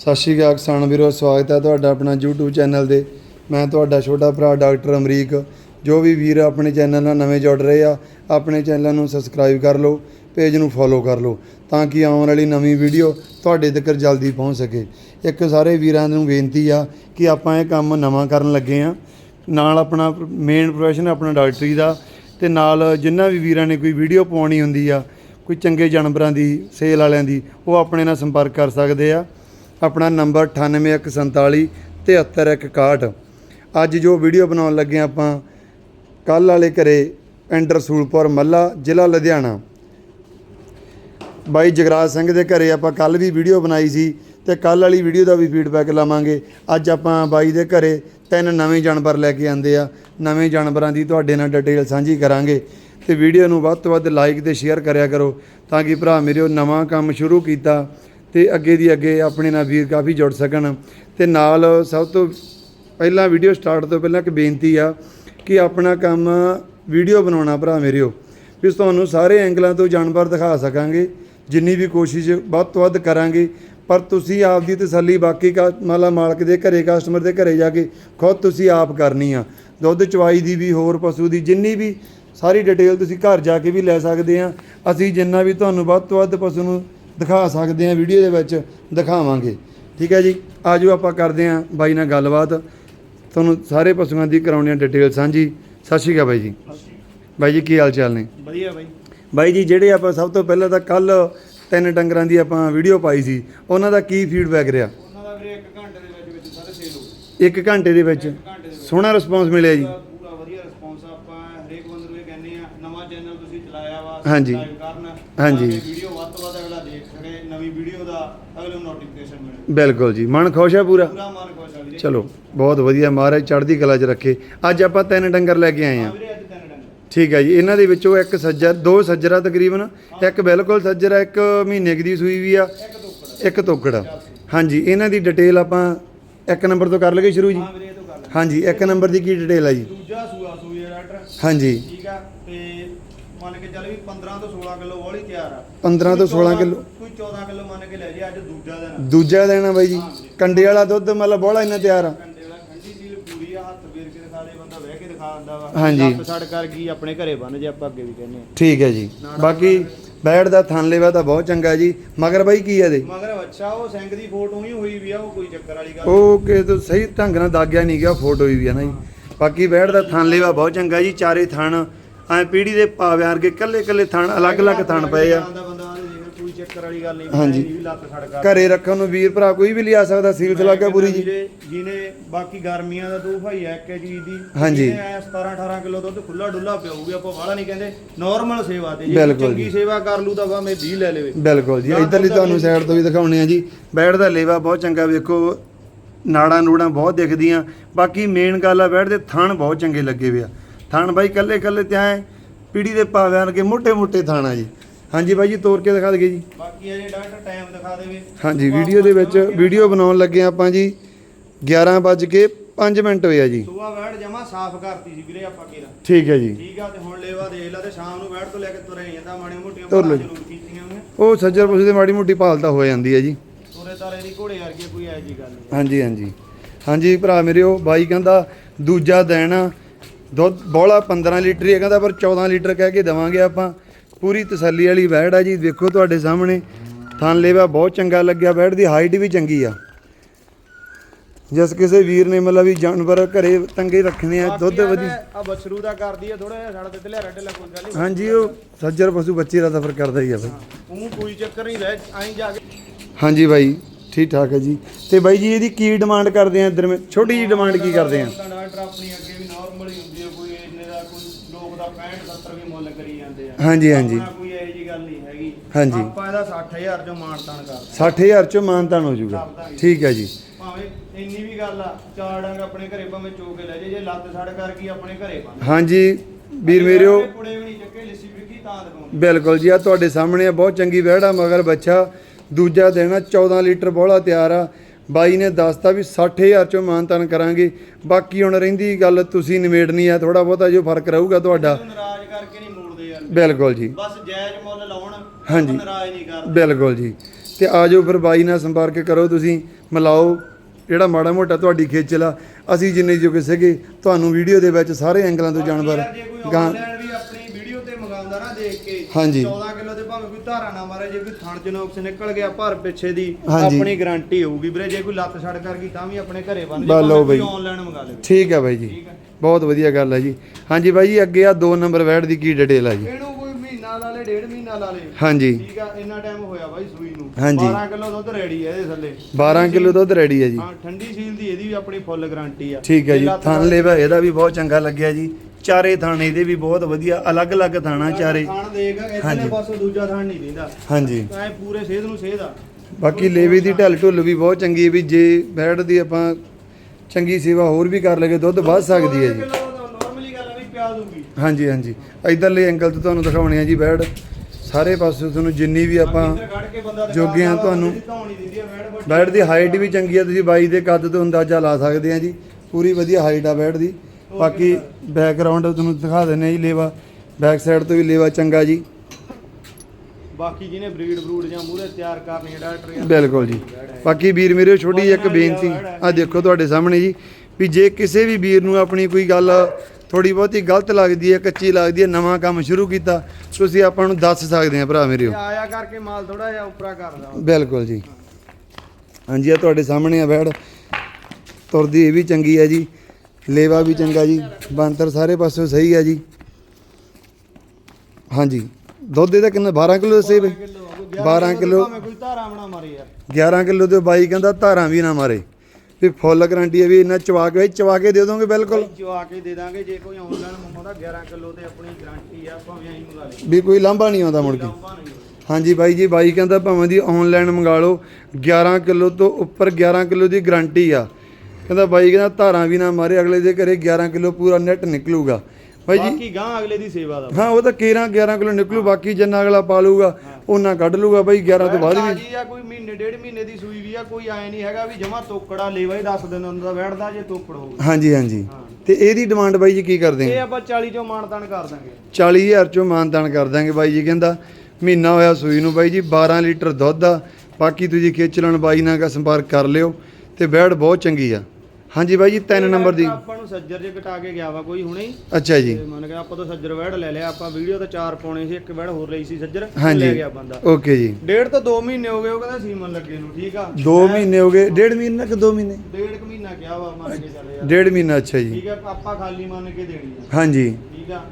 ਸਤਿ ਸ਼੍ਰੀ ਅਕਾਲ ਕਿਸਾਨ ਵੀਰੋ, ਸਵਾਗਤ ਹੈ ਤੁਹਾਡਾ ਆਪਣਾ YouTube ਚੈਨਲ ਦੇ ਮੈਂ ਤੁਹਾਡਾ ਛੋਟਾ ਭਰਾ ਡਾਕਟਰ ਅਮਰੀਕ। ਜੋ ਵੀ ਵੀਰ ਆਪਣੇ ਚੈਨਲ ਨਾਲ ਨਵੇਂ ਜੁੜ ਰਹੇ ਆ, ਆਪਣੇ ਚੈਨਲ ਨੂੰ ਸਬਸਕ੍ਰਾਈਬ ਕਰ ਲਓ ਪੇਜ ਨੂੰ ਫੋਲੋ ਕਰ ਲਓ, ਤਾਂ ਕਿ ਆਉਣ ਵਾਲੀ ਨਵੀਂ ਵੀਡੀਓ ਤੁਹਾਡੇ ਤੱਕ ਜਲਦੀ ਪਹੁੰਚ ਸਕੇ। ਇੱਕ ਸਾਰੇ ਵੀਰਾਂ ਨੂੰ ਬੇਨਤੀ ਆ ਕਿ ਆਪਾਂ ਇਹ ਕੰਮ ਨਵਾਂ ਕਰਨ ਲੱਗੇ ਆ। ਨਾਲ ਆਪਣਾ ਮੇਨ ਪ੍ਰੋਫੈਸ਼ਨ ਆਪਣਾ ਡਾਕਟਰੀ ਦਾ, ਤੇ ਨਾਲ ਜਿੰਨਾ ਵੀ ਵੀਰਾਂ ਨੇ ਕੋਈ ਵੀਡੀਓ ਪਾਉਣੀ ਹੁੰਦੀ ਆ, ਕੋਈ ਚੰਗੇ ਜਾਨਵਰਾਂ ਦੀ, ਸੇਲ ਵਾਲਿਆਂ ਦੀ, ਉਹ ਆਪਣੇ ਨਾਲ ਸੰਪਰਕ ਕਰ ਸਕਦੇ ਆ। ਆਪਣਾ ਨੰਬਰ 981447 73161 ਅੱਜ ਜੋ ਵੀਡੀਓ ਬਣਾਉਣ ਲੱਗੇ ਹਾਂ ਆਪਾਂ ਕੱਲ ਵਾਲੇ ਘਰੇ ਪਿੰਡ ਰਸੂਲਪੁਰ ਮੱਲਾ, ਜ਼ਿਲ੍ਹਾ ਲੁਧਿਆਣਾ। ਬਾਈ ਜਗਰਾਜ ਸਿੰਘ ਦੇ ਘਰੇ ਆਪਾਂ ਕੱਲ ਵੀ ਵੀਡੀਓ ਬਣਾਈ ਸੀ ਤੇ ਕੱਲ ਵਾਲੀ ਵੀਡੀਓ ਦਾ ਵੀ ਫੀਡਬੈਕ ਲਵਾਂਗੇ। ਅੱਜ ਆਪਾਂ ਬਾਈ ਦੇ ਘਰੇ ਤਿੰਨ ਨਵੇਂ ਜਾਨਵਰ ਲੈ ਕੇ ਆਂਦੇ ਆ। ਨਵੇਂ ਜਾਨਵਰਾਂ ਦੀ ਤੁਹਾਡੇ ਨਾਲ ਡਿਟੇਲ ਸਾਂਝੀ ਕਰਾਂਗੇ। ਤੇ ਵੀਡੀਓ ਨੂੰ ਵੱਧ ਤੋਂ ਵੱਧ ਲਾਈਕ ਤੇ ਸ਼ੇਅਰ ਕਰਿਆ ਕਰੋ ਤਾਂ ਕਿ ਭਰਾ ਮੇਰੇ ਉਹ ਨਵਾਂ ਕੰਮ ਸ਼ੁਰੂ ਕੀਤਾ। ਤੇ ਅੱਗੇ ਦੀ ਅੱਗੇ ਆਪਣੇ ਨਾਲ ਵੀਰ ਕਾਫੀ ਜੁੜ ਸਕਣ। ਤੇ ਨਾਲ ਸਭ ਤੋਂ ਪਹਿਲਾਂ ਵੀਡੀਓ ਸਟਾਰਟ ਤੋਂ ਪਹਿਲਾਂ ਇੱਕ ਬੇਨਤੀ ਆ ਕਿ ਆਪਣਾ ਕੰਮ ਵੀਡੀਓ ਬਣਾਉਣਾ ਭਰਾ ਮੇਰਿਓ। ਵੀ ਤੁਹਾਨੂੰ ਸਾਰੇ ਐਂਗਲਾਂ ਤੋਂ ਜਾਨਵਰ ਦਿਖਾ ਸਕਾਂਗੇ। ਜਿੰਨੀ ਵੀ ਕੋਸ਼ਿਸ਼ ਵੱਧ ਤੋਂ ਵੱਧ ਕਰਾਂਗੇ। ਪਰ ਤੁਸੀਂ ਆਪ ਦੀ ਤਸੱਲੀ ਬਾਕੀ ਕਾ ਮਾਲਾ ਮਾਲਕ ਦੇ ਘਰੇ ਕਸਟਮਰ ਦੇ ਘਰੇ ਜਾ ਕੇ ਖੁਦ ਤੁਸੀਂ ਆਪ ਕਰਨੀ ਆ। ਦੁੱਧ, ਚਵਾਈ ਦੀ ਵੀ, ਹੋਰ ਪਸ਼ੂ ਦੀ ਜਿੰਨੀ ਵੀ ਸਾਰੀ ਡਿਟੇਲ ਤੁਸੀਂ ਘਰ ਜਾ ਕੇ ਵੀ ਲੈ ਸਕਦੇ ਆ। ਅਸੀਂ ਜਿੰਨਾ ਵੀ ਤੁਹਾਨੂੰ ਵੱਧ ਤੋਂ ਵੱਧ ਪਸ਼ੂ ਨੂੰ ਦਿਖਾ ਸਕਦੇ ਆ ਵੀਡੀਓ ਦੇ ਵਿੱਚ ਦਿਖਾਵਾਂਗੇ। ਠੀਕ ਹੈ ਜੀ ਆਜੋ ਆਪਾਂ ਕਰਦੇ ਆ ਬਾਈ ਨਾਲ ਗੱਲਬਾਤ। ਤੁਹਾਨੂੰ ਸਾਰੇ ਪਸ਼ੂਆਂ ਦੀ ਕਰਾਉਣੀ ਆ ਡਿਟੇਲ ਸਾਂਝੀ ਸਤਿ ਸ਼੍ਰੀ ਅਕਾਲ ਬਾਈ ਜੀ। ਬਾਈ ਜੀ ਕੀ ਹਾਲ ਚਾਲ ਨੇ? ਵਧੀਆ ਬਾਈ। ਬਾਈ ਜੀ ਜਿਹੜੇ ਆਪਾਂ ਸਭ ਤੋਂ ਪਹਿਲਾਂ ਤਾਂ ਕੱਲ ਤਿੰਨ ਡੰਗਰਾਂ ਦੀ ਆਪਾਂ ਵੀਡੀਓ ਪਾਈ ਸੀ ਉਹਨਾਂ ਦਾ ਕੀ ਫੀਡਬੈਕ ਰਿਹਾ? ਉਹਨਾਂ ਦਾ ਵੀਰੇ 1 ਘੰਟੇ ਦੇ ਵਿੱਚ ਵਿੱਚ ਸਾਰੇ ਸੇਲ ਹੋ ਗਏ। ਘੰਟੇ ਦੇ ਵਿੱਚ ਸੋਹਣਾ ਰਿਸਪੌਂਸ ਮਿਲਿਆ ਜੀ। ਪੂਰਾ ਪੂਰਾ ਵਧੀਆ ਰਿਸਪੌਂਸ ਆਪਾਂ ਹਰੇਕ ਬੰਦੇ ਨੂੰ ਇਹ ਕਹਿੰਦੇ ਆ ਨਵਾਂ ਚੈਨਲ ਤੁਸੀਂ ਚਲਾਇਆ ਵਾ ਹਾਂਜੀ। subscribe ਕਰਨ। ਹਾਂਜੀ। ਵੀਡੀਓ ਵੱਧ ਤੋਂ ਵੱਧ ਅਗਲਾ ਦੇਖ ਸਕੇ ਨਵੀਂ ਵੀਡੀਓ ਦਾ ਅਗਲੇ ਨੂੰ ਨੋਟੀਫਿਕੇਸ਼ਨ ਮਿਲੇ। ਬਿਲਕੁਲ ਜੀ ਮਨ ਖੁਸ਼ ਹੈ ਪੂਰਾ? ਪੂਰਾ ਮਨ ਖੁਸ਼ ਆ ਵੀਰੇ। ਚਲੋ ਬਹੁਤ ਵਧੀਆ ਮਹਾਰਾਜ ਚੜ੍ਹਦੀ ਕਲਾ 'ਚ ਰੱਖੇ। ਅੱਜ ਆਪਾਂ ਤਿੰਨ ਡੰਗਰ ਲੈ ਕੇ ਆਏ ਹਾਂ। ਆ ਵੀਰੇ ਅੱਜ ਤਿੰਨ ਡੰਗ ਠੀਕ ਹੈ ਜੀ ਇਹਨਾਂ ਦੇ ਵਿੱਚੋਂ ਇੱਕ ਸੱਜਰ ਦੋ ਸੱਜਰਾ ਤਕਰੀਬਨ ਇੱਕ ਬਿਲਕੁਲ ਸੱਜਰਾ ਇੱਕ ਮਹੀਨੇ ਕੁ ਦੀ ਸੂਈ ਵੀ ਆ। ਇੱਕ ਇੱਕ ਤੋਕੜ ਹਾਂਜੀ ਇਹਨਾਂ ਦੀ ਡਿਟੇਲ ਆਪਾਂ ਇੱਕ ਨੰਬਰ ਤੋਂ ਕਰ ਲਈਏ ਸ਼ੁਰੂ ਜੀ? ਹਾਂ ਵੀਰੇ ਇਹ ਤੋਂ ਕਰ ਲੈ ਹਾਂਜੀ ਇੱਕ ਨੰਬਰ ਦੀ ਕੀ ਡਿਟੇਲ ਹੈ ਜੀ? ਦੂਜਾ ਸੂਆ ਸੂਈ ਹੈ ਡਾਕਟਰ ਹਾਂਜੀ। ਠੀਕ ਆ ਤੇ ਮੰਨ ਕੇ ਚੱਲ ਵੀ 15 ਤੋਂ 16 ਕਿਲੋ ਵਾਲੀ ਤਿਆਰ ਆ। 15 ਤੋਂ 16 ਕਿਲੋ। ਕੋਈ 14 ਕਿਲੋ ਮੰਨ ਕੇ ਲੈ ਜੀ ਅੱਜ ਦੂਜਾ ਦਿਨ ਦੂਜਾ ਦੇਣਾ ਬਾਈ ਜੀ। ਕੰਡੇ ਵਾਲਾ ਦੁੱਧ ਮਤਲਬ ਬੋਲਾ ਇੰਨਾ ਤਿਆਰ ਆ। ਘੰਟੇ ਵਾਲਾ ਠੰਡੀ ਸੀਲ ਪੂਰੀ ਆ ਹੱਥ ਫੇਰ ਕੇ ਦਿਖਾ ਦੇ ਬੰਦਾ ਬਹਿ ਕੇ ਦਿਖਾ ਦਿੰਦਾ ਵਾ। ਹਾਂਜੀ। ਲੱਤ ਸੜ ਕਰ ਗਈ ਆਪਣੇ ਘਰੇ ਬੰਨ ਜੇ ਆਪਾਂ ਅੱਗੇ ਵੀ ਕਹਿੰਦੇ ਆ। ਠੀਕ ਹੈ ਜੀ। ਬਾਕੀ ਬੈੜ ਦਾ ਥਣ ਲੇਵਾ ਤਾਂ ਬਹੁਤ ਚੰਗਾ ਜੀ। ਮਗਰ ਬਾਈ ਕੀ ਹੈ ਦੇ ਮਗਰ ਅੱਛਾ ਉਹ ਸਿੰਘ ਦੀ ਫੋਟੋ ਹੀ ਹੋਈ ਵੀ ਆ ਉਹ ਕੋਈ ਚੱਕਰ ਵਾਲੀ ਗੱਲ ਉਹ ਕਿ ਤੋਂ ਸਹੀ ਢੰਗ ਨਾਲ ਦਾਗਿਆ ਨਹੀਂ ਗਿਆ ਫੋਟੋ ਵੀ ਆ ਨਾ ਜੀ। ਬਾਕੀ ਬੈੜ ਦਾ ਥਣ ਲੇਵਾ ਬਹੁਤ ਚੰਗਾ ਜੀ ਚਾਰੇ ਥਣ ਐ ਪੀੜੀ ਦੇ ਪਾਵਿਆਂ ਵਰਗੇ ਕੱਲੇ ਕੱਲੇ ਥਣ ਅਲੱਗ-ਅਲੱਗ ਥਣ ਪਏ ਆ ਆਂਦਾ ਬੰਦਾ ਆਂਦੇ ਦੇਖ ਕੋਈ ਚੱਕਰ ਵਾਲੀ ਗੱਲ ਨਹੀਂ ਹਾਂਜੀ। ਲੱਤ ਘਰੇ ਰੱਖਣ ਨੂੰ ਵੀਰ ਭਰਾ ਕੋਈ ਵੀ ਲਿਆ ਸਕਦਾ ਸੀਲਸ ਲੱਗਾ ਪੂਰੀ ਜੀ ਜਿਹਨੇ ਬਾਕੀ ਗਰਮੀਆਂ ਦਾ ਦੋ ਭਾਈ ਆ ਇੱਕ ਚੀਜ਼ ਦੀ ਹਾਂਜੀ। ਜਿਹਨੇ ਐਂ 17 18 ਕਿਲੋ ਦੁੱਧ ਖੁੱਲਾ ਡੁੱਲਾ ਪਿਆਊਗੀ ਆਪਾਂ ਵਾਲਾ ਨਹੀਂ ਕਹਿੰਦੇ ਨਾਰਮਲ ਸੇਵਾ ਤੇ ਜੇ ਚੰਗੀ। ਸੇਵਾ ਕਰ ਲੂ ਤਾਂ ਭਾਵੇਂ 20 ਲੈ ਲਵੇ ਬਿਲਕੁਲ ਜੀ ਇਧਰਲੀ ਤੁਹਾਨੂੰ ਸਾਈਡ ਤੋਂ ਵੀ ਦਿਖਾਉਣੇ ਆ ਜੀ ਬੈੜ ਦਾ ਲੇਵਾ ਬਹੁਤ ਚੰਗਾ ਵੇਖੋ ਨਾੜਾਂ ਨੂੜਾਂ ਬਹੁਤ ਦਿਖਦੀਆਂ। ਬਾਕੀ ਮੇਨ ਗੱਲ ਆ ਬੈਠ ਦੇ ਥਣ ਬਹੁਤ ਚੰਗੇ ਲੱਗੇ ਵੇ ਆ। ਥਣ ਬਾਈ ਕੱਲੇ ਕੱਲੇ ਤੇ ਆਏ ਪੀੜੀ ਦੇ ਪਾਵਿਆਂ ਲਗੇ ਮੋٹے ਮੋٹے ਥਣ ਆ ਜੀ। ਹਾਂਜੀ ਬਾਈ ਜੀ ਤੋਰ ਕੇ ਦਿਖਾ ਦਗੇ ਜੀ। ਬਾਕੀ ਆ ਜੀ ਡਾਕਟਰ ਟਾਈਮ ਦਿਖਾ ਦੇਵੇ। ਹਾਂਜੀ ਵੀਡੀਓ ਦੇ ਵਿੱਚ ਵੀਡੀਓ ਬਣਾਉਣ ਲੱਗੇ ਆਪਾਂ ਜੀ। 11 ਵਜ ਕੇ 5 ਮਿੰਟ ਹੋਇਆ ਜੀ। ਸੂਆ ਵੈੜ ਜਮਾ ਸਾਫ਼ ਕਰਤੀ ਸੀ ਵੀਰੇ ਆਪਾਂ ਕੇਰਾ ਠੀਕ ਹੈ ਜੀ। ਠੀਕ ਆ ਤੇ ਹੁਣ ਲੇਵਾ ਦੇਖ ਲਾ ਤੇ ਸ਼ਾਮ ਨੂੰ ਵੈੜ ਤੋਂ ਲੈ ਕੇ ਤੁਰੇ ਜਾਂਦਾ ਮਾੜੀ ਮੋਟੀ ਪਾਲਾਂ ਜ਼ਰੂਰ ਕੀਤੀਆਂ ਉਹ ਸੱਜਰ ਪੁੱਛਦੇ ਮਾੜੀ ਮੋਟੀ ਪਾਲਤਾ ਹੋ ਜਾਂਦੀ ਹੈ ਜੀ। ਤੁਰੇ ਤਾਰੇ ਦੀ ਘੋੜੇ ਵਰਗੀ ਕੋਈ ਐ ਜੀ ਗੱਲ ਨਹੀਂ। ਹਾਂਜੀ ਹਾਂਜੀ। ਹਾਂਜੀ ਭਰਾ ਮੇਰੇ ਉਹ ਬਾਈ ਕਹਿੰਦਾ ਦੂਜਾ ਆ, ਦੁੱਧ ਬੋਲਾ 15 ਲੀਟਰ ਹੀ ਹੈ ਕਹਿੰਦਾ ਪਰ 14 ਲੀਟਰ ਕਹਿ ਕੇ ਦਵਾਂਗੇ ਆਪਾਂ। ਪੂਰੀ ਤਸੱਲੀ ਵਾਲੀ ਵੈੜ ਆ ਜੀ ਦੇਖੋ ਤੁਹਾਡੇ ਸਾਹਮਣੇ। ਥਣ ਲੇਵਾ ਬਹੁਤ ਚੰਗਾ ਲੱਗਿਆ ਵੈੜ ਦੀ ਹਾਈਟ ਵੀ ਚੰਗੀ ਆ। ਜਿਸ ਕਿਸੇ ਵੀਰ ਨੇ ਮਤਲਬ ਵੀ ਜਾਨਵਰ ਘਰੇ ਤੰਗੇ ਰੱਖਣੇ ਆ ਦੁੱਧ ਵਧੀ ਆ ਬਛਰੂ ਦਾ ਕਰਦੀ ਆ ਥੋੜਾ ਜਿਹਾ ਸਾਡਾ ਤੇ ਲਿਆ ਢਿੱਲਾ ਕੋਈ ਗੱਲ ਨਹੀਂ। ਹਾਂਜੀ ਉਹ ਸੱਜਰ ਪਸ਼ੂ ਬੱਚੇ ਦਾ ਸਫਰ ਕਰਦਾ ਹੀ ਆ ਬਾਈ। ਉਹ ਕੋਈ ਚੱਕਰ ਨਹੀਂ ਰਹਿ ਆਈ ਜਾ ਕੇ ਹਾਂਜੀ ਬਾਈ। ਠੀਕ ਠਾਕ ਹੈ ਜੀ। ਤੇ ਬਾਈ ਜੀ ਇਹਦੀ ਕੀ ਡਿਮਾਂਡ ਕਰਦੇ ਆ ਇਧਰ ਮੈਂ? ਛੋਟੀ ਜੀ ਡਿਮਾਂਡ ਕੀ ਕਰਦੇ ਆ? ਤਾਂ ਡਾਕਟਰ ਆਪਣੀ ਅੱਗੇ ਵੀ ਨਾਰਮਲ ਹੀ ਹੁੰਦੀ ਹੈ ਕੋਈ ਇੰਨੇ ਦਾ ਕੋਈ ਲੋਕ ਦਾ 65 70 ਵੀ ਮੁੱਲ ਕਰੀ ਜਾਂਦੇ ਆ। ਹਾਂਜੀ, ਹਾਂਜੀ। ਆਪਣਾ ਕੋਈ ਇਹੋ ਜੀ ਗੱਲ ਨਹੀਂ ਹੈਗੀ। ਹਾਂਜੀ। ਆਪਾਂ ਇਹਦਾ 60000 ਚੋਂ ਮਾਨਤਾਨ ਕਰਦੇ 60000 ਚੋਂ ਮਾਨਤਾਨ ਹੋ ਜਾਊਗਾ। ਠੀਕ ਹੈ ਜੀ। ਭਾਵੇਂ ਇੰਨੀ ਵੀ ਗੱਲ ਆ ਚਾਰ ਡੰਗ ਆਪਣੇ ਘਰੇ ਭਾਵੇਂ ਚੋ ਕੇ ਲੈ ਜੇ ਜੇ ਲੱਤ ਸੜ ਕਰ ਗਈ ਆਪਣੇ ਘਰੇ ਬੰਨ ਹਾਂਜੀ ਵੀਰ ਮੇਰਿਓ। ਬਿਲਕੁਲ ਜੀ ਆ ਤੁਹਾਡੇ ਸਾਹਮਣੇ ਆ ਬਹੁਤ ਚੰਗੀ ਵਹਿੜਾ ਮਗਰ ਬੱਚਾ। ਦੂਜਾ ਦੇਣਾ 14 ਲੀਟਰ ਬੋਲਾ ਤਿਆਰ ਆ। ਬਾਈ ਨੇ ਦੱਸਤਾ ਵੀ 60000 ਚੋਂ ਮਾਨਤਾਨ ਕਰਾਂਗੇ। ਬਾਕੀ ਹੁਣ ਰਹਿੰਦੀ ਗੱਲ ਤੁਸੀਂ ਨਿਮੇੜਨੀ ਆ ਥੋੜਾ ਬਹੁਤਾ ਜੋ ਫ਼ਰਕ ਰਹੂਗਾ ਤੁਹਾਡਾ। ਨੂੰ ਨਾਰਾਜ਼ ਕਰਕੇ ਨਹੀਂ ਮੋੜਦੇ ਯਾਰ। ਬਿਲਕੁਲ ਜੀ। ਬਸ ਜਾਇਜ਼ ਮੁੱਲ ਲਾਉਣ ਹਾਂਜੀ। ਆਪਾਂ ਨਾਰਾਜ਼ ਨਹੀਂ ਕਰਦੇ। ਬਿਲਕੁਲ ਜੀ। ਤੇ ਆਜੋ ਫਿਰ ਬਾਈ ਨਾਲ ਸੰਪਰਕ ਕਰੋ ਤੁਸੀਂ। ਮਿਲਾਓ ਜਿਹੜਾ ਮਾੜਾ ਮੋਟਾ ਤੁਹਾਡੀ ਖੇਚਲ ਆ। ਅਸੀਂ ਜਿੰਨੇ ਜੋਗੇ ਸੀਗੇ ਤੁਹਾਨੂੰ ਵੀਡੀਓ ਦੇ ਵਿੱਚ ਸਾਰੇ ਐਂਗਲਾਂ ਤੋਂ ਜੇ ਕੋਈ ਗਾਂ ਆਨਲਾਈਨ ਵੀ ਆਪਣੀ ਵੀਡੀਓ ਤੇ ਮੰਗਾਉਂਦਾ ਨਾ ਦੇਖ ਕੇ ਹਾਂਜੀ। 14 ਕਿਲੋ ਦੇ ਭਾਵੇਂ ਕੋਈ ਧਾਰਾ ਨਾ ਮਾਰੇ ਜੇ ਕੋਈ ਥਣ ਚ ਨੁਕਸ ਨਿਕਲ ਗਿਆ ਭਰ ਪਿੱਛੇ ਦੀ ਹਾਂਜੀ। ਆਪਣੀ ਗਾਰੰਟੀ ਹੋਊਗੀ ਵੀਰੇ ਜੇ ਕੋਈ ਲੱਤ ਛੜ ਕਰ ਗਈ ਤਾਂ ਵੀ ਆਪਣੇ ਘਰੇ ਬੰਦ ਬਸ ਲਓ ਬਈ। ਆਨਲਾਈਨ ਮੰਗਾ ਲਵੇ ਠੀਕ ਹੈ ਬਾਈ ਜੀ। ਠੀਕ ਹੈ ਬਹੁਤ ਵਧੀਆ ਗੱਲ ਹੈ ਜੀ। ਹਾਂਜੀ ਬਾਈ ਜੀ ਅੱਗੇ ਆ 2 ਨੰਬਰ ਵੈਟ ਦੀ ਕੀ ਡਿਟੇਲ ਆ ਜੀ? ਇਹਨੂੰ ਕੋਈ ਮਹੀਨਾ ਲਾ ਲੇ ਡੇਢ ਮਹੀਨਾ ਲਾ ਲੇ। ਹਾਂਜੀ। ਠੀਕ ਆ ਇੰਨਾ ਟਾਈਮ ਹੋਇਆ ਬਾਈ ਸੂਈ ਨੂੰ। ਹਾਂਜੀ। 12 ਕਿਲੋ ਦੁੱਧ ਰੈਡੀ ਹੈ ਇਹਦੇ ਥੱਲੇ। 12 ਕਿਲੋ ਦੁੱਧ ਰੈਡੀ ਹੈ ਜੀ। ਹਾਂ ਠੰਡੀ ਸੀਲ ਦੀ ਇਹਦੀ ਵੀ ਆਪਣੀ ਫੁੱਲ ਗਾਰੰਟੀ ਆ। ਠੀਕ ਹੈ ਜੇ ਜੀ ਲੱਤ ਥਣ ਲੇਵਾ ਇਹਦਾ ਵੀ ਬਹੁਤ ਚੰਗਾ ਲੱਗਿਆ ਜੀ। ਚਾਰੇ ਥਣ ਇਹਦੇ ਵੀ ਬਹੁਤ ਵਧੀਆ ਅਲੱਗ-ਅਲੱਗ ਥਾਣਾ ਚਾਰੇ। ਥਣ ਦੇਖ ਹਾਂਜੀ। ਇਧਰਲੇ ਪਾਸੋਂ ਦੂਜਾ ਥਣ ਨਹੀਂ ਦਿੰਦਾ। ਹਾਂਜੀ। ਐ ਪੂਰੇ ਸੇਧ ਨੂੰ ਸੇਧ ਆ। ਬਾਕੀ ਲੇਵੇ ਦੀ ਢਲ ਢੁੱਲ ਵੀ ਬਹੁਤ ਚੰਗੀ ਹੈ ਵੀ ਜੇ ਬੈਡ ਦੀ ਆਪਾਂ ਚੰਗੀ ਸੇਵਾ ਹੋਰ ਵੀ ਕਰ ਲਗੇ ਦੁੱਧ ਵੱਧ ਸਕਦੀ ਹੈ ਜੀ। ਨਾਰਮਲੀ ਗੱਲ ਆ ਵੀ ਪਿਆ ਦੂਗੀ। ਹਾਂਜੀ ਹਾਂਜੀ। ਇਧਰਲੇ ਐਂਗਲ ਤੋਂ ਤੁਹਾਨੂੰ ਦਿਖਾਉਣੀ ਹੈ ਜੀ ਬੈਡ ਸਾਰੇ ਪਾਸੇ ਤੁਹਾਨੂੰ ਜਿੰਨੀ ਵੀ ਆਪਾਂ ਇੱਧਰ ਕੱਢ ਕੇ ਬੰਦਾ ਦਿਖਾ ਜੋਗੇ ਦਿੰਦਾ, ਤੁਹਾਨੂੰ। ਦਿੰਦੀ ਆ ਬੈਡ ਦੀ ਹਾਈਟ ਵੀ ਚੰਗੀ ਹੈ ਤੁਸੀਂ ਬਾਈ ਦੇ ਕੱਦ ਤੋਂ ਅੰਦਾਜ਼ਾ ਲਾ ਸਕਦੇ ਆ ਜੀ। ਪੂਰੀ ਵਧੀਆ ਹਾਈਟ ਆ ਬੈਡ ਦੀ। ਬਾਕੀ ਬੈਕਗ੍ਰਾਉਂਡ ਤੁਹਾਨੂੰ ਦਿਖਾ ਦਿੰਨੇ ਆ ਜੀ ਲੇਵਾ ਬੈਕ ਸਾਈਡ ਤੋਂ ਵੀ ਲੇਵਾ ਚੰਗਾ ਜੀ। ਬਾਕੀ ਜਿਹਨੇ ਬਰੀਡ ਬਰੂਡ ਜਾਂ ਮੂਹਰੇ ਤਿਆਰ ਕਰਨੀ ਹੈ ਡਾਕਟਰ ਜਾਂ ਬਿਲਕੁਲ ਜੀ। ਬਾਕੀ ਵੀਰ ਮੇਰੇ ਛੋਟੀ ਜਿਹੀ ਇੱਕ ਬੇਨਤੀ ਆ ਦੇਖੋ ਤੁਹਾਡੇ ਸਾਹਮਣੇ ਜੀ ਵੀ ਜੇ ਕਿਸੇ ਵੀ ਵੀਰ ਨੂੰ ਆਪਣੀ ਕੋਈ ਗੱਲ ਥੋੜੀ ਬਹੁਤੀ ਗਲਤ ਲੱਗਦੀ ਹੈ ਕੱਚੀ ਲੱਗਦੀ ਹੈ ਨਵਾਂ ਕੰਮ ਸ਼ੁਰੂ ਕੀਤਾ ਤੁਸੀਂ ਆਪਾਂ ਨੂੰ ਦੱਸ ਸਕਦੇ ਆ ਭਰਾ ਮੇਰਿਓ ਇਹ ਆਇਆ ਕਰਕੇ ਮਾਲ ਥੋੜਾ ਜਿਹਾ ਉਪਰਾ ਕਰਦਾ। ਬਿਲਕੁਲ ਜੀ। ਹਾਂਜੀ ਆ ਤੁਹਾਡੇ ਸਾਹਮਣੇ ਆ ਬੈੜ ਤੁਰਦੀ ਇਹ ਵੀ ਚੰਗੀ ਹੈ ਜੀ। ਲੇਵਾ ਵੀ ਚੰਗਾ ਜੀ ਬੰਤਰ ਸਾਰੇ ਪਾਸੋਂ ਸਹੀ ਹੈ ਜੀ। ਹਾਂਜੀ ਦੁੱਧ ਇਹਦਾ ਕਿੰਨਾ 12 ਕਿਲੋ ਆ, ਕੋਈ 12 ਕਿਲੋ। ਕੋਈ ਧਾਰਾ ਬਣਾ ਮਾਰੇ ਯਾਰ 11 ਕਿਲੋ ਦੇ ਬਾਈ ਕਹਿੰਦਾ ਧਾਰਾਂ ਵੀ ਨਾ ਮਾਰੇ। ਵੀ ਫੁੱਲ ਗਰੰਟੀ ਹੈ ਵੀ ਇਹਨਾਂ ਚਵਾ ਕੇ ਚਵਾ ਕੇ ਦੇ ਦੋਗੇ ਬਿਲਕੁਲ? ਆ ਕੇ ਦੇ ਦਾਂਗੇ ਜੇ ਕੋਈ ਆਨਲਾਈਨ ਮੰਗਾਉਂਦਾ 11 ਕਿਲੋ ਤੇ ਆਪਣੀ ਗਾਰੰਟੀ ਆ ਭਾਵੇਂ ਅਸੀਂ ਮੰਗਾ ਲਈ ਵੀ ਕੋਈ ਲਾਂਭਾ ਨਹੀਂ ਆਉਂਦਾ ਮੁੜ ਕੇ। ਹਾਂਜੀ ਬਾਈ ਜੀ ਬਾਈ ਕਹਿੰਦਾ ਭਾਵੇਂ ਦੀ ਆਨਲਾਈਨ ਮੰਗਾ ਲਓ 11 ਕਿਲੋ ਤੋਂ ਉੱਪਰ 11 ਕਿਲੋ ਦੀ ਗਾਰੰਟੀ ਆ। ਕਹਿੰਦਾ ਬਾਈ ਕਹਿੰਦਾ ਧਾਰਾਂ ਵੀ ਨਾ ਮਾਰੇ ਅਗਲੇ ਦੇ ਘਰੇ 11 ਕਿਲੋ ਪੂਰਾ ਨੈਟ ਨਿਕਲੂਗਾ। ਬਾਈ ਜੀ। ਬਾਕੀ ਗਾਂ ਅਗਲੇ ਦੀ ਸੇਵਾ ਦਾ। ਹਾਂ ਉਹ ਤਾਂ 13 11 ਕਿਲੋ ਨਿਕਲੂ ਬਾਕੀ ਜਿੰਨਾ ਅਗਲਾ ਪਾ ਲੂਗਾ ਉਹਨਾਂ ਕੱਢ ਲੂਗਾ ਬਾਈ 11 ਤੋਂ ਬਾਅਦ ਵੀ। ਜੀ ਆ ਕੋਈ ਮਹੀਨੇ ਡੇਢ ਮਹੀਨੇ ਦੀ ਸੂਈ ਵੀ ਆ ਕੋਈ ਐ ਨਹੀਂ ਹੈਗਾ ਵੀ ਜਮਾ ਤੋਕੜਾ ਲੇਵਾ ਹੀ ਦੱਸ ਦਿਨ ਹੁੰਦਾ ਬੈਠਦਾ ਜੇ ਤੋਕੜ ਹੋਊਗਾ ਹਾਂਜੀ ਹਾਂਜੀ। ਤੇ ਇਹਦੀ ਡਿਮਾਂਡ ਬਾਈ ਜੀ ਕੀ ਕਰਦੇ ਇਹ ਆ ਆਪਾਂ 40 ਚੋਂ ਮਾਨਤਾਨ ਕਰ ਦਾਂਗੇ 40000 ਚੋਂ ਮਾਨਦਾਨ ਕਰ ਦਾਂਗੇ ਬਾਈ ਜੀ ਕਹਿੰਦਾ। ਮਹੀਨਾ ਹੋਇਆ ਸੂਈ ਨੂੰ ਬਾਈ ਜੀ 12 ਲੀਟਰ ਦੁੱਧ ਆ। ਬਾਕੀ ਤੁਸੀਂ ਖੇਚਲਣ ਬਾਈ ਨਾਲ ਸੰਪਰਕ ਕਰ ਲਿਓ। ਤੇ ਬੈੜ ਬਹੁਤ ਚੰਗੀ ਆ। ਹਾਂਜੀ ਬਾਈ ਜੀ 3 ਨੰਬਰ ਦੀ। ਆਪਾਂ ਨੂੰ ਸੱਜਰ ਜੇ ਕਟਾ ਕੇ ਗਿਆ ਵਾ ਕੋਈ ਹੁਣੇ ਹੀ। ਅੱਛਾ ਜੀ। ਤੇ ਮੰਨ ਕੇ ਆਪਾਂ ਤੋਂ ਸੱਜਰ ਵੈੜ ਲੈ ਲਿਆ ਆਪਾਂ ਵੀਡੀਓ ਤਾਂ ਚਾਰ ਪਾਉਣੇ ਸੀ ਇੱਕ ਵੈੜ ਹੋਰ ਲਈ ਸੀ ਸੱਜਰ ਹਾਂਜੀ। ਲੈ ਗਿਆ ਬੰਦਾ। ਓਕੇ ਜੀ। ਡੇਢ ਤੋਂ 2 ਮਹੀਨੇ ਹੋ ਗਏ ਉਹ ਕਹਿੰਦਾ ਸੀਮਨ ਲੱਗੇ ਨੂੰ ਠੀਕ ਆ? 2 ਮਹੀਨੇ ਹੋ ਗਏ ਡੇਢ ਮਹੀਨਾ ਕਿ 2 ਮਹੀਨੇ? ਡੇਢ ਕੁ ਮਹੀਨਾ ਕਿਹਾ ਵਾ ਮੰਨ ਕੇ ਚੱਲੇ ਯਾਰ। ਡੇਢ ਮਹੀਨਾ ਅੱਛਾ ਜੀ। ਠੀਕ ਆ ਆਪਾਂ ਖਾਲੀ ਮੰਨ ਕੇ ਦੇਣੀ ਆ। ਹਾਂਜੀ। ਠੀਕ ਆ।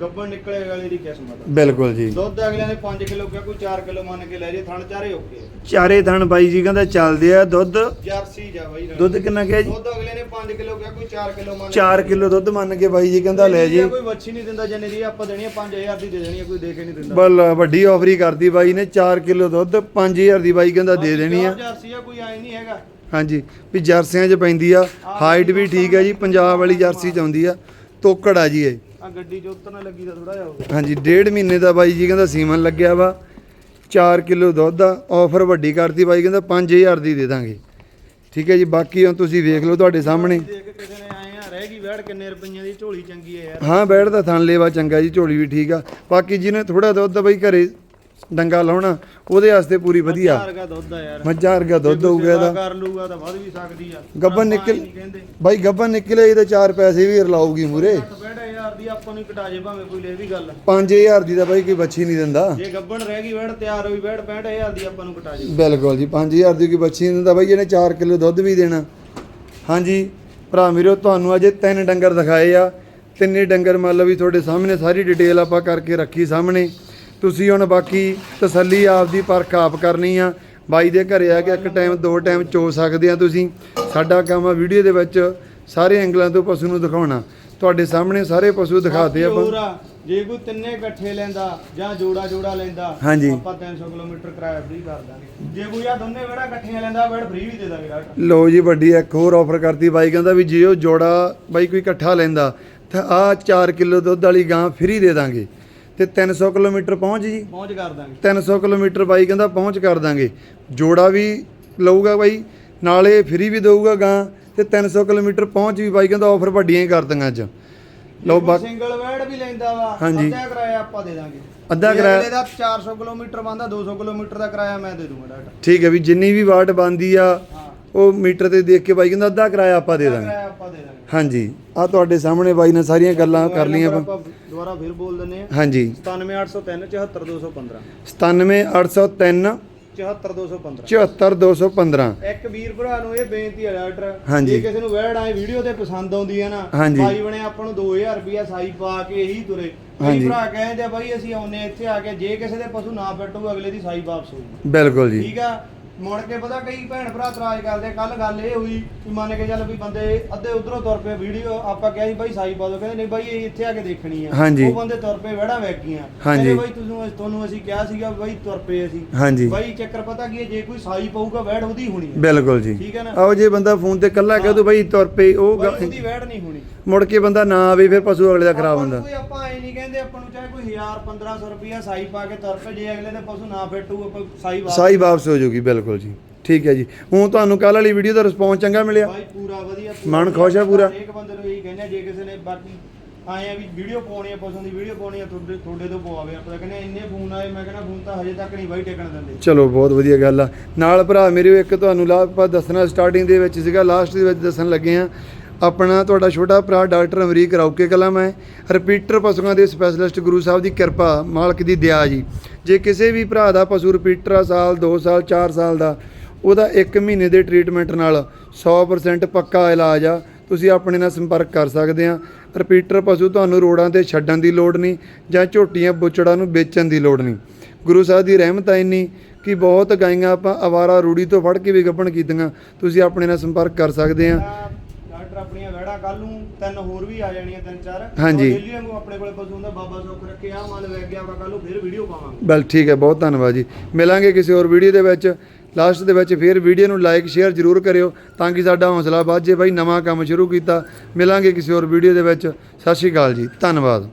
ਗੱਬਣ ਨਿਕਲੇ ਵਾਲੇ ਦੀ ਕਿਸਮਤ ਆ। ਬਿਲਕੁਲ ਜੀ। ਦੁੱਧ ਅਗਲਿਆਂ ਨੇ 5 ਕਿਲੋ ਕਿਹਾ ਕੋਈ 4 ਕਿਲੋ ਮੰਨ ਕੇ ਲੈ ਜੇ ਥਣ ਚਾਰੇ ਓਕੇ ਚਾਰੇ ਥਣ ਬਾਈ ਜੀ ਕਹਿੰਦਾ ਚੱਲਦੇ ਆ ਦੁੱਧ। ਜਰਸੀ ਜਾ ਬਾਈ ਰਾਣੀ। ਦੁੱਧ ਕਿੰਨਾ ਕਿਹਾ ਜੀ? ਦੁੱਧ ਅਗਲੇ ਨੇ 5 ਕਿਲੋ ਕਿਹਾ ਕੋਈ 4 ਕਿਲੋ ਮੰਨ 4 ਕਿਲੋ ਦੁੱਧ ਮੰਨ ਕੇ ਬਾਈ ਜੀ ਕਹਿੰਦਾ ਲੈ ਜੀ। ਕੋਈ ਵੱਛੀ ਨਹੀਂ ਦਿੰਦਾ ਜਿੰਨੇ ਦੀ ਆਪਾਂ ਦੇਣੀ ਆ 5000 ਦੀ ਦੇ ਦੇਣੀ ਆ ਕੋਈ ਦੇ ਕੇ ਨਹੀਂ ਦਿੰਦਾ। ਬਲ ਵੱਡੀ ਆਫਰ ਹੀ ਕਰਦੀ ਬਾਈ ਨੇ 4 ਕਿਲੋ ਦੁੱਧ 5000 ਦੀ ਬਾਈ ਕਹਿੰਦਾ ਦੇ ਦੇਣੀ ਆ। ਜਰਸੀ ਆ ਕੋਈ ਐ ਨਹੀਂ ਹੈਗਾ। ਹਾਂਜੀ ਵੀ ਜਰਸੀਆਂ 'ਚ ਪੈਂਦੀ ਆ ਹਾਈਟ ਵੀ ਠੀਕ ਹੈ ਜੀ ਪੰਜਾਬ ਵਾਲੀ ਜਰਸੀ 'ਚ ਆਉਂਦੀ ਆ। ਤੋਕੜ ਆ ਜੀ ਇਹ। ਆ ਗੱਡੀ ਲੱਗੀ ਤਾਂ ਥੋੜਾ ਜਿਹਾ ਹੋ ਗਿਆ। ਹਾਂਜੀ ਡੇਢ ਮਹੀਨੇ ਦਾ ਬਾਈ ਜੀ ਕਹਿੰਦਾ ਸੀਮਨ ਲੱਗਿਆ ਵਾ। 4 ਕਿਲੋ ਦੁੱਧ ਆ ਆਫਰ ਵੱਡੀ ਕਰਤੀ ਬਾਈ ਕਹਿੰਦਾ 5000 ਦੀ ਦੇ ਦਾਂਗੇ। ਠੀਕ ਹੈ ਜੀ ਬਾਕੀ ਹੁਣ ਤੁਸੀਂ ਵੇਖ ਲਓ ਤੁਹਾਡੇ ਸਾਹਮਣੇ। ਦੇਖ ਕਿਸੇ ਨੇ ਆਏ ਆ ਰਹਿ ਗਈ ਵੈੜ ਕਿੰਨੇ ਰੁਪਈਆਂ ਦੀ ਝੋਲੀ ਚੰਗੀ ਹੈ ਯਾਰ। ਹਾਂ ਬੈਠ ਦਾ ਥਣ ਲੇਵਾ ਚੰਗਾ ਜੀ ਝੋਲੀ ਵੀ ਠੀਕ ਆ। ਬਾਕੀ ਜਿਹਨੇ ਥੋੜਾ ਦੁੱਧ ਬਾਈ ਘਰੇ ਡੰਗਾ ਲਾਉਣਾ ਉਹਦੇ ਵਾਸਤੇ ਪੂਰੀ ਵਧੀਆ। ਚਾਰ ਦਾ ਦੁੱਧ ਆ ਯਾਰ। ਮੱਝਾਂ ਵਰਗਾ ਦੁੱਧ ਹੋਊਗਾ ਇਹਦਾ। ਕਰ ਲੂਗਾ ਤਾਂ ਵੱਧ ਵੀ ਸਕਦੀ ਆ। ਆਪਾਂ ਨਿਕਲ- ਬਾਈ ਗੱਬਨ ਨਿਕਲੇ ਇਹਦੇ 4 ਪੈਸੇ ਵੀ ਰਲਾਊਗੀ ਮੂਰੇ। 60 ਹਜ਼ਾਰ ਦੀ ਆਪਾਂ ਨੂੰ ਕਟਾ ਜੇ ਭਾਵੇਂ ਕੋਈ ਲੈ ਵੀ ਗੱਲ। 5000 ਦੀ ਤਾਂ ਬਾਈ ਕੋਈ ਬੱਚੀ ਨਹੀਂ ਦਿੰਦਾ। ਜੇ ਗੱਬਣ ਰਹਿ ਗਈ ਵੈੜ ਤਿਆਰ ਹੋਈ ਵੈੜ 65000 ਦੀ ਆਪਾਂ ਨੂੰ ਕਟਾ ਜੇ। ਬਿਲਕੁਲ ਜੀ 5000 ਦੀ ਕੋਈ ਬੱਚੀ ਨਹੀਂ ਦਿੰਦਾ। ਬਾਈ ਇਹਨੇ 4 ਕਿਲੋ ਦੁੱਧ ਵੀ ਦੇਣਾ। ਹਾਂਜੀ ਭਰਾ ਵੀਰੋ ਤੁਹਾਨੂੰ ਅਜੇ ਤਿੰਨ ਡੰਗਰ ਦਿਖਾਏ ਆ। ਤਿੰਨੇ ਡੰਗਰ ਮੰਨ ਲਓ ਵੀ ਤੁਹਾਡੇ ਸਾਹਮਣੇ ਸਾਰੀ ਡਿਟੇਲ ਆਪਾਂ ਕਰਕੇ ਰੱਖੀ ਸਾਹਮਣੇ। ਤੁਸੀਂ ਹੁਣ ਬਾਕੀ ਤਸੱਲੀ ਆਪਦੀ ਪਰਖ ਆਪ ਕਰਨੀ ਆ। ਬਾਈ ਦੇ ਘਰੇ ਆ ਕੇ ਇੱਕ ਟਾਈਮ ਦੋ ਟਾਈਮ ਚੋ ਸਕਦੇ ਆ ਤੁਸੀਂ। ਸਾਡਾ ਕੰਮ ਆ ਵੀਡੀਓ ਦੇ ਵਿੱਚ ਸਾਰੇ ਐਂਗਲਾਂ ਤੋਂ ਪਸ਼ੂ ਨੂੰ ਦਿਖਾਉਣਾ। ਤੁਹਾਡੇ ਸਾਹਮਣੇ ਸਾਰੇ ਪਸ਼ੂ ਦਿਖਾਤੇ ਆਪਾਂ। ਜੇ ਕੋਈ ਤਿੰਨੇ ਇਕੱਠੇ ਲੈਂਦਾ ਜਾਂ ਜੋੜਾ ਜੋੜਾ ਲੈਂਦਾ ਹਾਂਜੀ। ਆਪਾਂ 300 ਕਿਲੋਮੀਟਰ ਕਿਰਾਇਆ ਫ੍ਰੀ ਕਰ ਦਾਂਗੇ। ਜੇ ਕੋਈ ਆ ਦੋਨੇ ਵੜਾ ਇਕੱਠੀਆਂ ਲੈਂਦਾ ਵੜ ਫ੍ਰੀ ਵੀ ਦੇ ਦਾਂਗੇ ਡਾਕਟਰ ਲੋ ਜੀ ਵੱਡੀ ਇੱਕ ਹੋਰ ਆਫਰ ਕਰਤੀ ਬਾਈ ਕਹਿੰਦਾ ਵੀ ਜੇ ਉਹ ਜੋੜਾ ਬਾਈ ਕੋਈ ਇਕੱਠਾ ਲੈਂਦਾ ਤਾਂ ਆ 4 ਕਿਲੋ ਦੁੱਧ ਵਾਲੀ ਗਾਂ ਫ੍ਰੀ ਦੇ ਦਾਂਗੇ। ਤੇ 300 ਕਿਲੋਮੀਟਰ ਪਹੁੰਚ ਜੀ। ਪਹੁੰਚ ਕਰ ਦਾਂਗੇ। 300 ਕਿਲੋਮੀਟਰ ਬਾਈ ਕਹਿੰਦਾ ਪਹੁੰਚ ਕਰ ਦਾਂਗੇ। ਜੋੜਾ ਵੀ ਲਊਗਾ ਬਾਈ ਨਾਲੇ ਫ੍ਰੀ ਵੀ ਦਊਗਾ ਗਾਂ ਤੇ 300 ਕਿਲੋਮੀਟਰ ਪਹੁੰਚ ਵੀ ਬਾਈ ਕਹਿੰਦਾ ਆਫਰ ਵੱਡੀਆਂ ਹੀ ਕਰ ਦਾਂਗਾ ਅੱਜ। ਲਓ ਬਾ ਸਿੰਗਲ ਵੈੜ ਵੀ ਲੈਂਦਾ ਵਾ। ਅੱਧਾ ਕਿਰਾਇਆ ਆਪਾਂ ਦੇ ਦਾਂਗੇ। ਅੱਧਾ ਕਿਰਾਇਆ- ਅਗਲੇ ਦਾ 400 ਕਿਲੋਮੀਟਰ ਬੰਦਾ 200 ਕਿਲੋਮੀਟਰ ਦਾ ਕਿਰਾਇਆ ਮੈਂ ਦੇ ਦੂੰਗਾ ਡਾਕਟਰ ਠੀਕ ਹੈ ਵੀ ਜਿੰਨੀ ਵੀ ਵਾਟ ਬੰਦੀ ਆ ਉਹ ਮੀਟਰ ਤੇ ਦੇਖ ਕੇ ਬਾਈ ਕਹਿੰਦਾ ਅੱਧਾ ਕਿਰਾਇਆ ਆਪਾਂ ਦੇ ਦਾਂਗੇ। ਕਿਰਾਇਆ ਆਪਾਂ ਦੇ ਦਾਂਗੇ। ਹਾਂਜੀ। ਆ ਤੁਹਾਡੇ ਸਾਹਮਣੇ ਬਾਈ ਨੇ ਸਾਰੀਆਂ ਗੱਲਾਂ ਕਰ ਲਈਆਂ ਆਪਾਂ ਦੁਬਾਰਾ ਫਿਰ ਬੋਲ ਦਿੰਨੇ ਆ ਹਾਂਜੀ। 97803 74215 97803 74215 74215 ਇੱਕ ਵੀਰ ਭਰਾ ਨੂੰ ਇਹ ਬੇਨਤੀ ਹਾਂਜੀ। ਜੇ ਕਿਸੇ ਨੂੰ ਵੈੜ ਆਏ ਵੀਡੀਓ ਤੇ ਪਸੰਦ ਆਉਂਦੀ ਹੈ ਨਾ। ਬਾਈ ਬਣੇ ਆਪਾਂ ਨੂੰ 2000 ਰੁਪਿਆ ਸਾਈ ਪਾ ਕੇ ਇਹੀ ਤੁਰੇ। ਹਾਂਜੀ। ਭਰਾ ਕਹਿੰਦੇ ਆ ਬਾਈ ਅਸੀਂ ਆਉਨੇ ਇੱਥੇ ਆ ਕੇ ਜੇ ਕਿਸੇ ਦੇ ਪਸ਼ੂ ਨਾ ਫਿੱਟੂ ਅਗਲੇ ਦੀ ਸਾਈ ਵਾਪਸ ਹੋਊਗੀ। ਬਿਲਕੁਲ ਜੀ। ਠੀਕ ਆ? ਮੁੜ ਕੇ ਪਤਾ ਕਈ ਭੈਣ ਭਰਾ ਇਤਰਾਜ਼ ਕਰਦੇ ਕੱਲ ਗੱਲ ਇਹ ਹੋਈ ਵੀ ਮੰਨ ਕੇ ਚੱਲ ਵੀ ਬੰਦੇ ਅੱਧੇ ਉਧਰੋਂ ਤੁਰ ਪਏ ਵੀਡੀਓ ਆਪਾਂ ਕਿਹਾ ਸੀ ਬਾਈ ਸਾਈ ਪਾ ਦੋ ਕਹਿੰਦੇ ਨਹੀਂ ਬਾਈ ਇਹ ਇੱਥੇ ਆ ਕੇ ਦੇਖਣੀ ਆ। ਹਾਂਜੀ। ਉਹ ਬੰਦੇ ਤੁਰ ਪਏ ਵੜਾ ਗਈਆਂ। ਹਾਂਜੀ। ਕਹਿੰਦੇ ਬਾਈ ਤੁਹਾਨੂੰ ਤੁਹਾਨੂੰ ਅਸੀਂ ਕਿਹਾ ਸੀਗਾ ਵੀ ਬਾਈ ਤੁਰ ਪਏ ਅਸੀਂ। ਹਾਂਜੀ। ਬਾਈ ਚੱਕਰ ਪਤਾ ਕੀ ਹੈ ਜੇ ਕੋਈ ਸਾਈ ਪਊਗਾ ਵੈੜ ਉਹਦੀ ਹੋਣੀ ਹੈ ਬਿਲਕੁਲ ਜੀ। ਠੀਕ ਹੈ ਨਾ? ਆਓ ਜੇ ਬੰਦਾ ਫੋਨ ਤੇ ਕੱਲਾ ਕਹਿ ਦੋ ਬਾਈ ਤੁਰ ਪਈ ਉਹ ਬਾਈ ਉਹਦੀ ਵੈੜ ਨਹੀਂ ਹੋਣੀ। ਮੁੜ ਕੇ ਬੰਦਾ ਨਾ ਆਵੇ ਫਿਰ ਪਸ਼ੂ ਅਗਲੇ ਦਾ ਖਰਾਬ ਹੁੰਦਾ। ਕੋਈ ਆਪਾਂ ਐ ਨਹੀਂ ਕਹਿੰਦੇ ਆਪਾਂ ਨੂੰ ਚਾਹੇ ਕੋਈ 1000 1500 ਰੁਪਿਆ ਸਾਈ ਪਾ ਕੇ ਤੁਰ ਪਏ ਜੇ ਅਗਲੇ ਦੇ ਪਸ਼ੂ ਨਾ ਫਿੱਟੂ ਆਪਾਂ ਸਾਈ ਵਾਪਸ ਸਾਈ ਵਾਪਸ ਹੋ ਜਾਊਗੀ ਬਿਲਕੁਲ ਜੀ। ਠੀਕ ਹੈ ਜੀ। ਹੁਣ ਤੁਹਾਨੂੰ ਕੱਲ ਵਾਲੀ ਵੀਡੀਓ ਦਾ ਰਿਸਪੌਂਸ ਚੰਗਾ ਮਿਲਿਆ। ਬਾਈ ਪੂਰਾ ਵਧੀਆ ਮਨ ਖੁਸ਼ ਆ ਪੂਰਾ? ਇੱਕ ਬੰਦੇ ਨੂੰ ਇਹੀ ਕਹਿੰਦੇ ਆ, ਜੇ ਕਿਸੇ ਨੇ ਬਾਕੀ ਆਏ ਆ ਵੀ ਵੀਡੀਓ ਪਾਉਣੀ ਆ ਪਸ਼ੂ ਦੀ ਵੀਡੀਓ ਪਾਉਣੀ ਆ ਤੁਹਾਡੇ ਤੁਹਾਡੇ ਤੋਂ ਪਵਾਵੇ। ਆਪਾਂ ਤਾਂ ਕਹਿੰਦੇ ਆ, ਇੰਨੇ ਫੋਨ ਆਏ ਮੈਂ ਕਹਿੰਦਾ ਫੋਨ ਤਾਂ ਹਜੇ ਤੱਕ ਨਹੀਂ ਬਾਈ ਟਿਕਣ ਦਿੰਦੇ। ਚਲੋ ਬਹੁਤ ਵਧੀਆ ਗੱਲ ਆ। ਨਾਲ ਭਰਾ ਮੇਰੇ ਇੱਕ ਤੁਹਾਨੂੰ ਲਾ ਆਪਾਂ ਦੱਸਣਾ ਸਟਾਰਟਿੰਗ ਦੇ ਵਿੱਚ ਸੀਗਾ ਲਾਸਟ ਦੇ ਵਿੱਚ ਦੱਸਣ ਲੱਗੇ ਆ। ਆਪਣਾ ਤੁਹਾਡਾ ਛੋਟਾ ਭਰਾ ਡਾਕਟਰ ਅਮਰੀਕ ਰੌਕੇ ਕਲਮ ਹੈ ਰਿਪੀਟਰ ਪਸ਼ੂਆਂ ਦੇ ਸਪੈਸ਼ਲਿਸਟ ਗੁਰੂ ਸਾਹਿਬ ਦੀ ਕਿਰਪਾ, ਮਾਲਕ ਦੀ ਦਇਆ ਜੀ। ਜੇ ਕਿਸੇ ਵੀ ਭਰਾ ਦਾ ਪਸ਼ੂ ਰਿਪੀਟਰ ਆ ਸਾਲ 2 ਸਾਲ 4 ਸਾਲ ਦਾ, ਉਹਦਾ 1 ਮਹੀਨੇ ਦੇ ਟ੍ਰੀਟਮੈਂਟ ਨਾਲ 100% ਪੱਕਾ ਇਲਾਜ ਆ। ਤੁਸੀਂ ਆਪਣੇ ਨਾਲ ਸੰਪਰਕ ਕਰ ਸਕਦੇ ਆ। ਰਿਪੀਟਰ ਪਸ਼ੂ ਤੁਹਾਨੂੰ ਰੋਡਾਂ ਤੇ ਛੱਡਣ ਦੀ ਲੋੜ ਨਹੀਂ, ਜਾਂ ਝੋਟੀਆਂ ਬੁੱਚੜਾਂ ਨੂੰ ਵੇਚਣ ਦੀ ਲੋੜ ਨਹੀਂ। ਗੁਰੂ ਸਾਹਿਬ ਦੀ ਰਹਿਮਤ ਆ ਇੰਨੀ ਕਿ ਬਹੁਤ ਗਾਈਆਂ ਆਪਾਂ ਅਵਾਰਾ ਰੂੜੀ ਤੋਂ ਫੜ ਕੇ ਵੀ ਗੱਭਣ ਕੀਤੀਆਂ। ਤੁਸੀਂ ਆਪਣੇ ਨਾਲ ਸੰਪਰਕ ਕਰ ਸਕਦੇ ਆ। ਡਾਕਟਰ ਆਪਣੀਆਂ ਵੈੜਾ ਕੱਲ ਨੂੰ ਤਿੰਨ ਹੋਰ ਵੀ ਆ ਜਾਣੀਆਂ ਤਿੰਨ ਚਾਰ। ਹਾਂਜੀ। ਡੇਲੀ ਵਾਂਗੂ ਆਪਣੇ ਕੋਲੇ ਪਸ਼ੂ ਹੁੰਦਾ ਬਾਬਾ ਸੁੱਖ ਰੱਖੇ ਆ ਮਨ ਵਗ ਗਿਆ ਆਪਾਂ ਕੱਲ ਨੂੰ ਫਿਰ ਵੀਡੀਓ ਪਾਵਾਂਗੇ। ਬਲ ਠੀਕ ਹੈ ਬਹੁਤ ਧੰਨਵਾਦ ਜੀ। ਮਿਲਾਂਗੇ ਕਿਸੇ ਹੋਰ ਵੀਡੀਓ ਦੇ ਵਿੱਚ। ਲਾਸਟ ਦੇ ਵਿੱਚ ਫਿਰ ਵੀਡੀਓ ਨੂੰ ਲਾਈਕ ਸ਼ੇਅਰ ਜ਼ਰੂਰ ਕਰਿਓ ਤਾਂ ਕਿ ਸਾਡਾ ਹੌਸਲਾ ਵੱਧ ਜੇ ਬਾਈ ਨਵਾਂ ਕੰਮ ਸ਼ੁਰੂ ਕੀਤਾ। ਮਿਲਾਂਗੇ ਕਿਸੇ ਹੋਰ ਵੀਡੀਓ ਦੇ ਵਿੱਚ। ਸਤਿ ਸ਼੍ਰੀ ਅਕਾਲ ਜੀ ਧੰਨਵਾਦ।